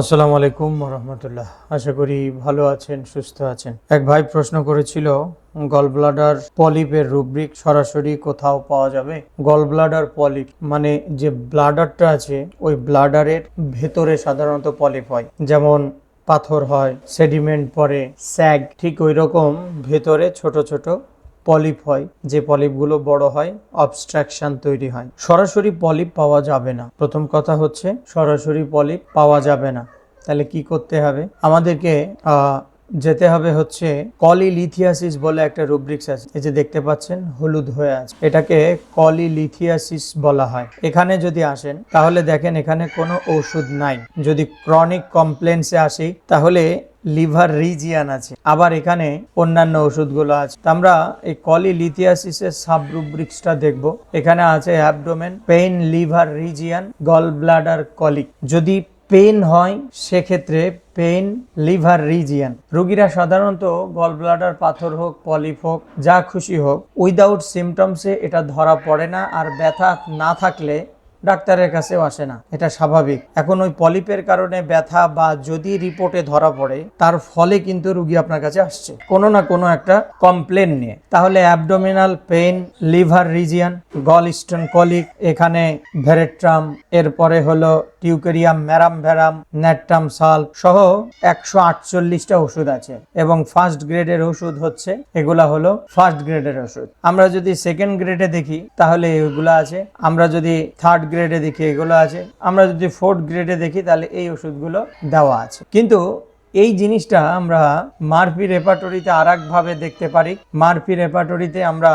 আসসালামু আলাইকুম রহমতুল্লাহ আশা করি ভালো আছেন, সুস্থ আছেন। এক ভাই প্রশ্ন করেছিল গল ব্লাডার পলিপের রুব্রিক সরাসরি কোথাও পাওয়া যাবে? গল ব্লাডার পলিপ মানে যে ব্লাডারটা আছে, ওই ব্লাডারের ভেতরে সাধারণত পলিপ হয়। যেমন পাথর হয়, সেডিমেন্ট পরে, স্যাগ, ঠিক ওই রকম ভেতরে ছোট ছোট পলিপ হয়, যে পলিপগুলো বড় হয়, অবস্ট্রাকশন তৈরি হয়। সরাসরি পলিপ পাওয়া যাবে না। প্রথম কথা হচ্ছে, সরাসরি পলিপ পাওয়া যাবে না। তাহলে কি করতে হবে? আমাদেরকে যেতে হবে হচ্ছে কলিলিথিয়াসিস বলে একটা রুব্রিক্স আছে। এই যে দেখতে পাচ্ছেন, হলুদ হয়ে আছে। এটাকে কলিলিথিয়াসিস বলা হয়। এখানে যদি আসেন, তাহলে দেখেন এখানে কোনো ওষুধ নাই। যদি ক্রনিক কমপ্লেন্সে আসি, তাহলে লিভার রিজিয়ান আছে। আবার এখানে অন্যান্য ওষুধগুলো আছে। আমরা এই কলি কলিলিথিয়াসিসের সাবরুব্রিক্সটা দেখব। এখানে আছে abdomen, pain, liver region gall bladder colic. যদি পেন হয়, সেক্ষেত্রে পেইন, লিভার রিজিয়ান। রোগীরা সাধারণত গল ব্লাডার পাথর হোক, পলিপ হোক, যা খুশি হোক, উইদাউট সিমটমসে এটা ধরা পড়ে না। আর ব্যথা না থাকলে ডাক্তারের কাছেও আসে না। এটা স্বাভাবিক। এখন ওই পলিপের কারণে ব্যথা বা যদি রিপোর্টে ধরা পড়ে, তার ফলে কিন্তু রুগী আপনার কাছে আসছে। কোনো না কোনো একটা কমপ্লেন নিয়ে। তাহলে abdominal pain, liver region gall stone colic, এখানে ভেরেট্রাম, এরপরে হলো টিউকেরিয়াম ম্যারাম ভ্যারাম ন্যাট্রাম সাল সহ একশো আটচল্লিশটা ওষুধ আছে। এবং ফার্স্ট গ্রেডের ওষুধ হচ্ছে, এগুলা হলো ফার্স্ট গ্রেডের ওষুধ। আমরা যদি সেকেন্ড গ্রেডে দেখি, তাহলে এগুলো আছে। আমরা যদি থার্ড গ্রেডে দেখি এগুলো আছে। আমরা যদি ফোর্থ গ্রেডে দেখি, তাহলে এই ওষুধগুলো দেওয়া আছে। কিন্তু এই জিনিসটা আমরা মারফি রেপাটরিতে আর ভাবে দেখতে পারি। মারফি রেপাটরিতে আমরা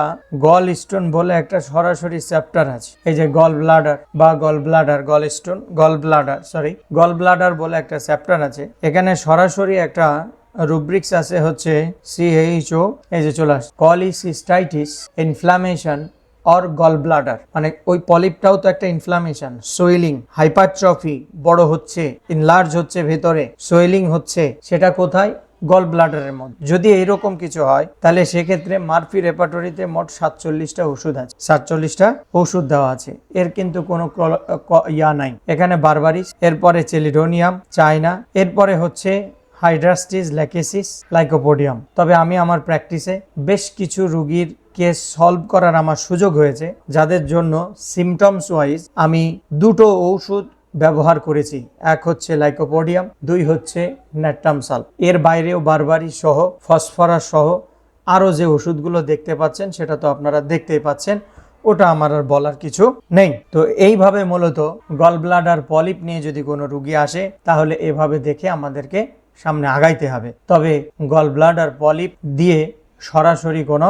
গল স্টোন বলে একটা সরাসরি চ্যাপ্টার আছে। এই যে গল ব্লাডার বা gall bladder gall stone gall bladder sorry gall bladder বলে একটা চ্যাপ্টার আছে। এখানে সরাসরি একটা রুব্রিক্স আছে হচ্ছে সিএইচও এই যে চলে আসে cholecystitis inflammation or gall bladder মানে ওই পলিপটাও তো একটা ইনফ্লামেশন সোয়েলিং হাইপারট্রফি বড় হচ্ছে ইনলার্জ হচ্ছে ভেতরে সোয়েলিং হচ্ছে, সেটা কোথায়? গল ব্লাডারের মধ্যে। যদি এইরকম কিছু হয়, তাহলে সেক্ষেত্রে মারফি রেপাটরিতে মোট সাতচল্লিশটা ওষুধ আছে। সাতচল্লিশটা ওষুধ দেওয়া আছে। এর কিন্তু কোনো ইয়া নাই। এখানে বারবারিস এরপরে চেলিডোনিয়াম চায়না এরপরে হচ্ছে হাইড্রাস্টিস ল্যাকেসিস লাইকোপোডিয়াম তবে আমি আমার প্র্যাকটিসে বেশ কিছু রুগীর কেস সলভ করার আমার সুযোগ হয়েছে, যাদের জন্য সিমটমস ওয়াইজ আমি দুটো ঔষধ ব্যবহার করেছি। এক হচ্ছে লাইকোপোডিয়াম দুই হচ্ছে ন্যাট্রামসাল এর বাইরেও বারবারি সহ ফসফরাস সহ আরও যে ওষুধগুলো দেখতে পাচ্ছেন, সেটা তো আপনারা দেখতেই পাচ্ছেন, ওটা আমার আর বলার কিছু নেই। তো এইভাবে মূলত গল ব্লাডার পলিপ নিয়ে যদি কোনো রুগী আসে, তাহলে এভাবে দেখে আমাদেরকে সামনে আগাইতে হবে। তবে গল ব্লাডার পলিপ দিয়ে সরাসরি কোনো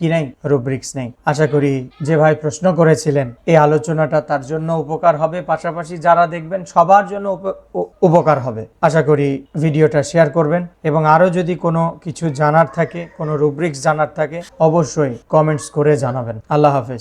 কি নাই? রুব্রিক্স নেই। আশা করি যে ভাই প্রশ্ন করেছিলেন, এই আলোচনাটা তার জন্য উপকার হবে। পাশাপাশি যারা দেখবেন, সবার জন্য উপ- উপকার হবে। আশা করি ভিডিওটা শেয়ার করবেন। এবং আরও যদি কোনো কিছু জানার থাকে, কোনো রুব্রিক্স জানার থাকে, অবশ্যই কমেন্টস করে জানাবেন। আল্লাহ হাফেজ।